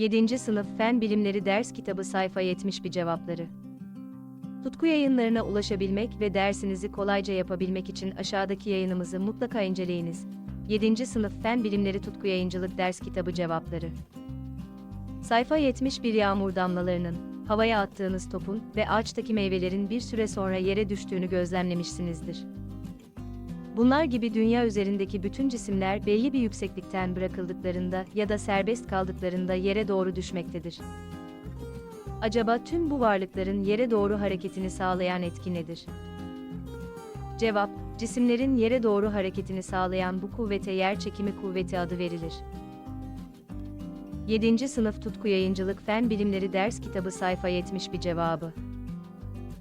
7. Sınıf Fen Bilimleri Ders Kitabı Sayfa 71 Cevapları Tutku yayınlarına ulaşabilmek ve dersinizi kolayca yapabilmek için aşağıdaki yayınımızı mutlaka inceleyiniz. 7. Sınıf Fen Bilimleri Tutku Yayıncılık Ders Kitabı Cevapları Sayfa 71 Yağmur damlalarının, havaya attığınız topun ve ağaçtaki meyvelerin bir süre sonra yere düştüğünü gözlemlemişsinizdir. Bunlar gibi dünya üzerindeki bütün cisimler belli bir yükseklikten bırakıldıklarında ya da serbest kaldıklarında yere doğru düşmektedir. Acaba tüm bu varlıkların yere doğru hareketini sağlayan etki nedir? Cevap, cisimlerin yere doğru hareketini sağlayan bu kuvvete yer çekimi kuvveti adı verilir. 7. Sınıf Tutku Yayıncılık Fen Bilimleri Ders Kitabı Sayfa 71 Cevabı